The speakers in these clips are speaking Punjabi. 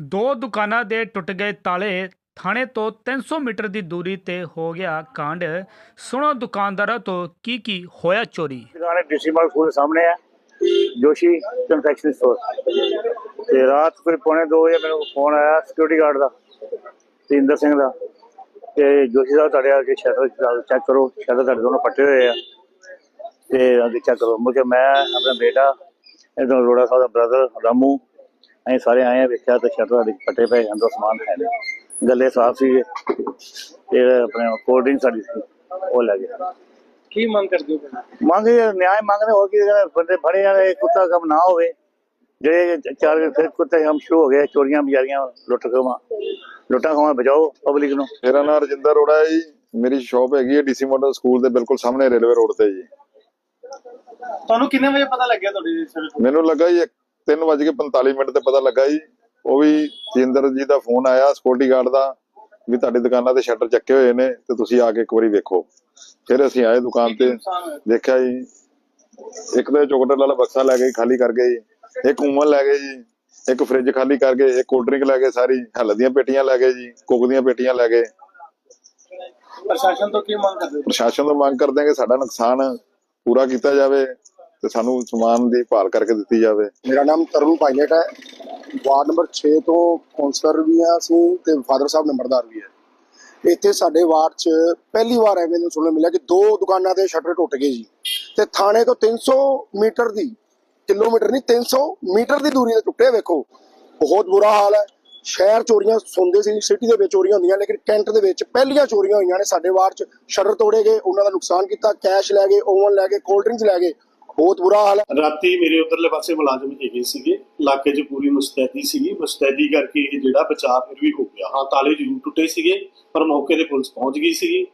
ਦੋ ਦੁਕਾਨਾਂ ਦੇ ਟੁੱਟ ਗਏ ਤਾਲੇ ਥਾਣੇ ਤੋਂ 300 ਮੀਟਰ ਦੀ ਦੂਰੀ ਤੇ ਹੋ ਗਿਆ ਕਾਂਡ। ਸੁਣੋ ਦੁਕਾਨਦਾਰਾਂ ਤੋਂ ਕੀ ਕੀ ਹੋਇਆ ਚੋਰੀ। ਦੁਕਾਨ ਡੀਸੀ ਮਾਰਕ ਸਕੂਲ ਦੇ ਸਾਹਮਣੇ ਹੈ ਜੋਸ਼ੀ ਕਨਫੈਕਸ਼ਨਰੀ ਸਟੋਰ ਤੇ ਰਾਤ ਕੋਈ ਪੌਣੇ 2 ਵਜੇ ਮੈਨੂੰ ਫੋਨ ਆਇਆ ਸਿਕਿਉਰਿਟੀ ਗਾਰਡ ਦਾ ਤੇਂਦਰ ਸਿੰਘ ਦਾ। ਤੇ ਜੋਸ਼ੀ ਸਾਹਿਬ ਤੁਹਾਡੇ ਆ ਕੇ ਸ਼ਟਰ ਚੈੱਕ ਕਰੋ ਸ਼ਟਰ ਤੁਹਾਡੇ ਦੋਨੋਂ ਪੱਟੇ ਹੋਏ ਆ। ਤੇ ਅੱਗੇ ਚੈੱਕ ਕਰੋ। ਮੁੜ ਮੈਂ ਆਪਣਾ ਬੇਟਾ ਇਧਰ ਰੋੜਾ ਸਾਹਿਬ ਦਾ ਬ੍ਰਦਰ ਰਾਮੂ ਅਸੀਂ ਸਾਰੇ ਆਏ ਆ ਵੇਖਿਆ ਤੇ ਸ਼ਟਰ ਸਾਡੇ ਪੱਟੇ ਪਏ ਅੰਦਰ ਸਮਾਨ ਹੈ ਨਹੀਂ। ਗੱਲੇ ਸਾਫ਼ ਸੀਗੇ ਤੇ ਆਪਣੇ ਕੋਲਡ ਡਰਿੰਕ ਸਾਡੀ ਸੀ ਉਹ ਲੈ ਗਏ। ਕੀ ਮੰਗ ਕਰਦੇ ਹੋ? ਮੰਗ ਇਹ ਨਿਆਂ ਮੰਗਦੇ ਹੋ ਕਿ ਬੰਦੇ ਫੜੇ ਜਾਣ ਇਹ ਕੁੱਤਾ ਕੰਮ ਨਾ ਹੋਵੇ। ਜਿਹੜੇ ਚਾਰ ਫਿਰ ਕੁੱਤੇ ਕੰਮ ਸ਼ੁਰੂ ਹੋ ਗਏ ਚੋਰੀਆਂ ਬਜ਼ਾਰੀਆਂ ਲੁੱਟ ਖੋਹਾਂ। ਲੁੱਟਾਂ ਖੋਹਾਂ ਬਚਾਓ ਪਬਲਿਕ ਨੂੰ। ਮੇਰਾ ਨਾਮ ਰਜਿੰਦਰ ਅਰੋੜਾ ਹੈ ਜੀ। ਮੇਰੀ ਸ਼ਾਪ ਹੈਗੀ ਹੈ ਡੀਸੀ ਮਾਡਲ ਸਕੂਲ ਦੇ ਬਿਲਕੁਲ ਸਾਹਮਣੇ ਰੇਲਵੇ ਰੋਡ ਤੇ ਜੀ। ਤੁਹਾਨੂੰ ਕਿੰਨੇ ਵਜੇ ਪਤਾ ਲੱਗਿਆ ਤੁਹਾਡੀ ਮੈਨੂੰ ਲੱਗਾ ਜੀ 3:45 ਮਿੰਟ ਤੇ ਪਤਾ ਲੱਗਾ ਜੀ। ਉਹ ਵੀ ਜਿੰਦਰ ਜੀ ਦਾ ਫੋਨ ਆਇਆ ਸਿਕਿਉਰਿਟੀ ਗਾਰਡ ਦਾ ਵੀ ਤੁਹਾਡੀ ਦੁਕਾਨਾਂ ਤੇ ਸ਼ਟਰ ਚੱਕੇ ਹੋਏ ਨੇ ਤੇ ਤੁਸੀਂ ਆ ਕੇ ਇੱਕ ਵਾਰੀ ਵੇਖੋ। ਫਿਰ ਅਸੀਂ ਆਏ ਦੁਕਾਨ ਤੇ ਦੇਖਿਆ ਜੀ ਇੱਕ ਤਾਂ ਚੋਕਲੇਟ ਵਾਲਾ ਬਕਸਾ ਲੈ ਗਏ ਖਾਲੀ ਕਰ ਗਏ ਜੀ ਇੱਕ ਉਮਨ ਲੈ ਗਏ ਜੀ ਇੱਕ ਫ੍ਰਿਜ ਖਾਲੀ ਕਰ ਗਏ ਇੱਕ ਕੋਲਡ ਡਰਿੰਕ ਲੈ ਗਏ ਸਾਰੀ ਹੱਲ ਦੀਆਂ ਪੇਟੀਆਂ ਲੈ ਗਏ ਜੀ ਕੋਕ ਦੀਆਂ ਪੇਟੀਆਂ ਲੈ ਗਏ। ਪ੍ਰਸ਼ਾਸਨ ਤੋਂ ਕੀ ਮੰਗ ਕਰਦੇ ਪ੍ਰਸ਼ਾਸਨ ਤੋਂ ਮੰਗ ਕਰਦੇ ਹਾਂ ਕਿ ਸਾਡਾ ਨੁਕਸਾਨ ਪੂਰਾ ਕੀਤਾ ਜਾਵੇ। ਤੇ ਸਾਨੂੰ ਸਮਾਨ ਦੀ ਭਾਲ ਕਰਕੇ ਦਿੱਤੀ ਜਾਵੇ। ਮੇਰਾ ਨਾਮ ਤਰੁਣ ਪਾਇਲਟ ਹੈ। ਵਾਰਡ ਨੰਬਰ 6 ਤੋਂ ਕਾਉਂਸਲਰ ਵੀ ਹਾਂ ਅਸੀਂ ਤੇ ਫਾਦਰ ਸਾਹਿਬ ਨੰਬਰਦਾਰ ਵੀ ਹੈ। ਇੱਥੇ ਸਾਡੇ ਵਾਰਡ 'ਚ ਪਹਿਲੀ ਵਾਰ ਐਵੇਂ ਨੂੰ ਸੁਣਨ ਮਿਲਿਆ ਕਿ ਦੋ ਦੁਕਾਨਾਂ ਦੇ ਸ਼ਟਰ ਟੁੱਟ ਗਏ ਜੀ। ਤੇ ਥਾਣੇ ਤੋਂ 300 ਮੀਟਰ ਦੀ ਕਿਲੋਮੀਟਰ ਨਹੀਂ 300 ਮੀਟਰ ਦੀ ਦੂਰੀ ਤੇ ਟੁੱਟੇ ਵੇਖੋ। ਬਹੁਤ ਬੁਰਾ ਹਾਲ ਹੈ। ਸ਼ਹਿਰ ਚੋਰੀਆਂ ਸੁਣਦੇ ਸੀ, ਸਿਟੀ ਦੇ ਵਿੱਚ ਚੋਰੀਆਂ ਹੁੰਦੀਆਂ, ਲੇਕਿਨ ਕੈਂਟ ਦੇ ਵਿੱਚ ਪਹਿਲੀਆਂ ਚੋਰੀਆਂ ਹੋਈਆਂ ਨੇ। ਸਾਡੇ ਵਾਰਡ 'ਚ ਸ਼ਟਰ ਤੋੜੇ ਗਏ, ਉਹਨਾਂ ਦਾ ਨੁਕਸਾਨ ਕੀਤਾ, ਕੈਸ਼ ਲੈ ਗਏ, ਓਵਨ ਲੈ ਗਏ, ਕੋਲਡ ਡਰਿੰਕਸ ਲੈ ਗਏ। ਬਹੁਤ ਬੁਰਾ ਹਾਲ ਹੈ। ਰਾਤੀ ਮੇਰੇ ਉਧਰਲੇ ਪਾਸੇ ਮੁਲਾਜ਼ਮ ਹੈਗੇ ਸੀਗੇ ਇਲਾਕੇ 'ਚ ਪੂਰੀ ਮੁਸਤੈਦੀ ਸੀਗੀ। ਮੁਸਤੈਦੀ ਕਰਕੇ ਇਹ ਜਿਹੜਾ ਬਚਾਅ ਫਿਰ ਵੀ ਹੋ ਗਿਆ। ਹਾਂ ਤਾਲੇ ਜ਼ਰੂਰ ਟੁੱਟੇ ਸੀਗੇ ਪਰ ਮੌਕੇ ਤੇ ਪੁਲਿਸ ਪਹੁੰਚ ਗਈ ਸੀਗੀ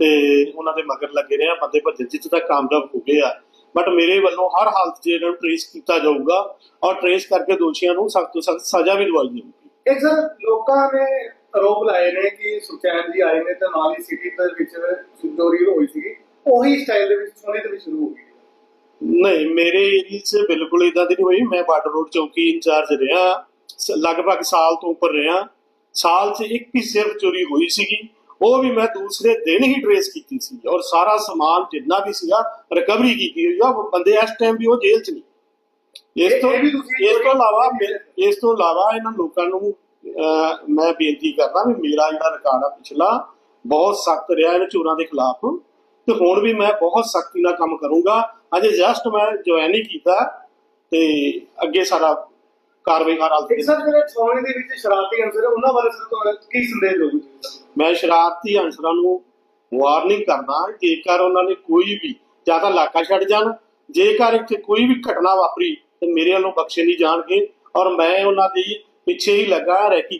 ਤੇ ਉਹਨਾਂ ਦੇ ਮਗਰ ਲੱਗੇ ਰਹੇ ਬੰਦੇ ਭੱਜਣ 'ਚ ਤਾਂ ਕਾਮਯਾਬ ਹੋ ਗਏ ਆ। ਬਟ ਮੇਰੇ ਵੱਲੋਂ ਹਰ ਹਾਲਤ 'ਚ ਇਹਨਾਂ ਨੂੰ ਟ੍ਰੇਸ ਕੀਤਾ ਜਾਊਗਾ ਔਰ ਟ੍ਰੇਸ ਕਰਕੇ ਦੋਸ਼ੀਆਂ ਨੂੰ ਸਖਤ ਤੋਂ ਸਖਤ ਸਜ਼ਾ ਵੀ ਦਿਵਾਈ ਜਾਊਗੀ। ਇੱਕ ਸਰ ਲੋਕਾਂ ਨੇ ਆਰੋਪ ਲਾਏ ਨੇ ਕਿ ਸੁਖਚੈਨ ਜੀ ਆਏ ਨੇ ਤੇ ਨਾਲ ਹੀ ਸਿਟੀ ਦੇ ਵਿੱਚ ਚੋਰੀ ਹੋਈ ਸੀਗੀ। ਉਹੀ ਸਟਾਈਲ ਦੇ ਵਿੱਚ ਸੋਨੇ ਦੇ ਵਿੱਚ ਸ਼ੁਰੂ ਹੋ ਗਈ। ਨਹੀਂ ਮੇਰੇ ਏਰੀਆ 'ਚ ਬਿਲਕੁਲ ਇਦਾਂ ਦੀ ਨਹੀਂ ਹੋਈ। ਮੈਂ ਬਾਰਡਰ ਰੋਡ ਚੌਕੀ ਇੰਚਾਰਜ ਰਿਹਾ। ਲਗਭਗ ਸਾਲ ਤੋਂ ਉੱਪਰ ਰਿਹਾ। ਸਾਲ 'ਚ ਇੱਕ ਹੀ ਸਿਰਫ ਚੋਰੀ ਹੋਈ ਸੀਗੀ। ਉਹ ਵੀ ਮੈਂ ਦੂਸਰੇ ਦਿਨ ਹੀ ਟ੍ਰੇਸ ਕੀਤੀ ਸੀ ਔਰ ਸਾਰਾ ਸਮਾਨ ਜਿੰਨਾ ਵੀ ਸੀਗਾ ਰਿਕਵਰੀ ਕੀਤੀ ਹੋਈ ਆ। ਉਹ ਬੰਦੇ ਇਸ ਟਾਈਮ ਵੀ ਉਹ ਜੇਲ੍ਹ 'ਚ ਨਹੀਂ ਇਸ ਤੋਂ ਵੀ ਇਸ ਤੋਂ ਇਲਾਵਾ ਇਸ ਤੋਂ ਇਲਾਵਾ ਇਹਨਾਂ ਲੋਕਾਂ ਨੂੰ ਮੈਂ ਬੇਨਤੀ ਕਰਦਾ ਵੀ ਮੇਰਾ ਜਿਹੜਾ ਰਿਕਾਰਡ ਆ ਪਿਛਲਾ ਬਹੁਤ ਸਖਤ ਰਿਹਾ ਇਹਨਾਂ ਚੋਰਾਂ ਦੇ ਖਿਲਾਫ। ਤੇ ਹੁਣ ਵੀ ਮੈਂ ਬਹੁਤ ਸਖਤੀ ਨਾਲ ਕੰਮ ਕਰੂੰਗਾ। ਅਜੇ ਜਸਟ ਮੈਂ ਜੁਆਇਨ ਹੀ ਕੀਤਾ ਤੇ ਅੱਗੇ ਸਾਰਾ ਕਾਰਵਾਈ ਹਰ ਹਾਲਤ ਵਿੱਚ ਸਰ ਜਿਹੜੇ ਸੋਨੇ ਦੇ ਵਿੱਚ ਸ਼ਰਾਰਤੀ ਅੰਸਰ ਹੈ, ਉਹਨਾਂ ਬਾਰੇ ਸਰ ਤੁਹਾਨੂੰ ਕੀ ਸੰਦੇਸ਼ ਦੋਗੇ ਮੈਂ ਸ਼ਰਾਰਤੀ ਅਨਸਰਾਂ ਨੂੰ ਵਾਰਨਿੰਗ ਕਰਦਾ ਜੇਕਰ ਉਹਨਾਂ ਨੇ ਕੋਈ ਵੀ ਜਾਂ ਤਾਂ ਇਲਾਕਾ ਛੱਡ ਜਾਣ ਜੇਕਰ ਇੱਥੇ ਕੋਈ ਵੀ ਘਟਨਾ ਵਾਪਰੀ ਤੇ ਮੇਰੇ ਵੱਲੋਂ ਬਖਸ਼ੇ ਨਹੀਂ ਜਾਣਗੇ ਔਰ ਮੈਂ ਉਹਨਾਂ ਦੀ ਪਿੱਛੇ ਹੀ ਲੱਗਾ ਰੈਕੀ